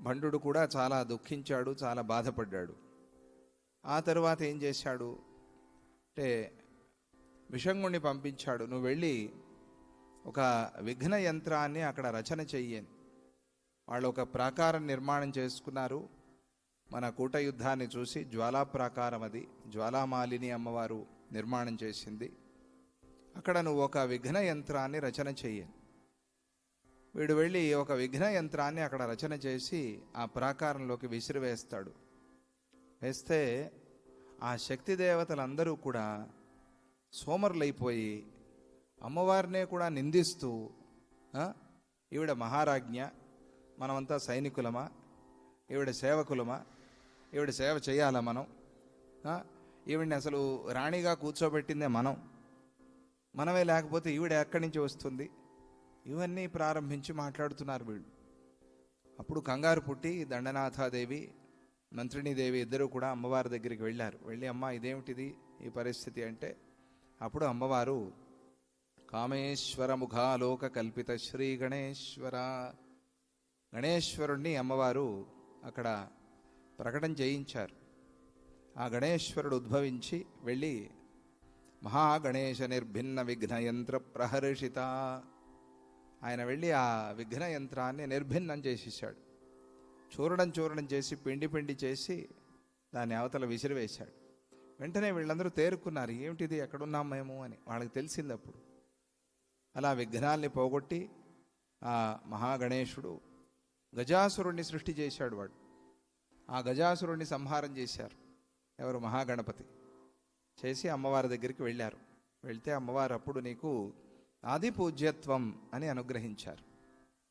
భండు కూడా చాలా దుఃఖించాడు చాలా బాధపడ్డాడు. ఆ తర్వాత ఏం చేశాడు? అంటే విషంగుణ్ణి పంపించాడు. నువ్వు వెళ్ళి ఒక విఘ్న యంత్రాన్ని అక్కడ రచన చెయ్యని వాళ్ళు ఒక ప్రాకారం నిర్మాణం చేసుకున్నారు. మన కూట యుద్ధాన్ని చూసి జ్వాలా ప్రాకారం అది. జ్వాలామాలిని అమ్మవారు నిర్మాణం చేసింది. అక్కడ నువ్వు ఒక విఘ్న యంత్రాన్ని రచన చెయ్యను వీడు వెళ్ళి ఒక విఘ్న యంత్రాన్ని అక్కడ రచన చేసి ఆ ప్రాకారంలోకి విసిరివేస్తాడు. వేస్తే ఆ శక్తి దేవతలందరూ కూడా సోమరులైపోయి అమ్మవారినే కూడా నిందిస్తూ ఈవిడ మహారాజ్ఞ మనమంతా సైనికులమా? ఈవిడ సేవకులమా? ఈవిడ సేవ చేయాలా మనం? ఈవిడిని అసలు రాణిగా కూర్చోబెట్టిందే మనం. మనమే లేకపోతే ఈవిడ ఎక్కడి నుంచి వస్తుంది? ఇవన్నీ ప్రారంభించి మాట్లాడుతున్నారు వీళ్ళు. అప్పుడు కంగారు పుట్టి దండనాథాదేవి మంత్రిణీదేవి ఇద్దరు కూడా అమ్మవారి దగ్గరికి వెళ్ళారు. వెళ్ళి అమ్మ ఇదేమిటిది ఈ పరిస్థితి? అంటే అప్పుడు అమ్మవారు కామేశ్వర ముఖాలోక కల్పిత శ్రీ గణేశ్వర. గణేశ్వరుణ్ణి అమ్మవారు అక్కడ ప్రకటన చేయించారు. ఆ గణేశ్వరుడు ఉద్భవించి వెళ్ళి మహాగణేశ నిర్భిన్న విఘ్న యంత్ర ప్రహర్షిత ఆయన వెళ్ళి ఆ విఘ్న యంత్రాన్ని నిర్భిన్నం చేసేసాడు. చూరడం చూరడం చేసి పిండి పిండి చేసి దాన్ని అవతల విసిరివేశాడు. వెంటనే వీళ్ళందరూ తేరుకున్నారు ఏమిటిది? ఎక్కడున్నాం మేము? అని. వాళ్ళకి తెలిసింది అప్పుడు. అలా విఘ్నాల్ని పోగొట్టి ఆ మహాగణేశుడు గజాసురుణ్ణి సృష్టి చేశాడు వాడు. ఆ గజాసురుణ్ణి సంహారం చేశారు ఎవరు? మహాగణపతి. చేసి అమ్మవారి దగ్గరికి వెళ్ళారు. వెళ్తే అమ్మవారు అప్పుడు నీకు ఆది పూజ్యత్వం అని అనుగ్రహించారు.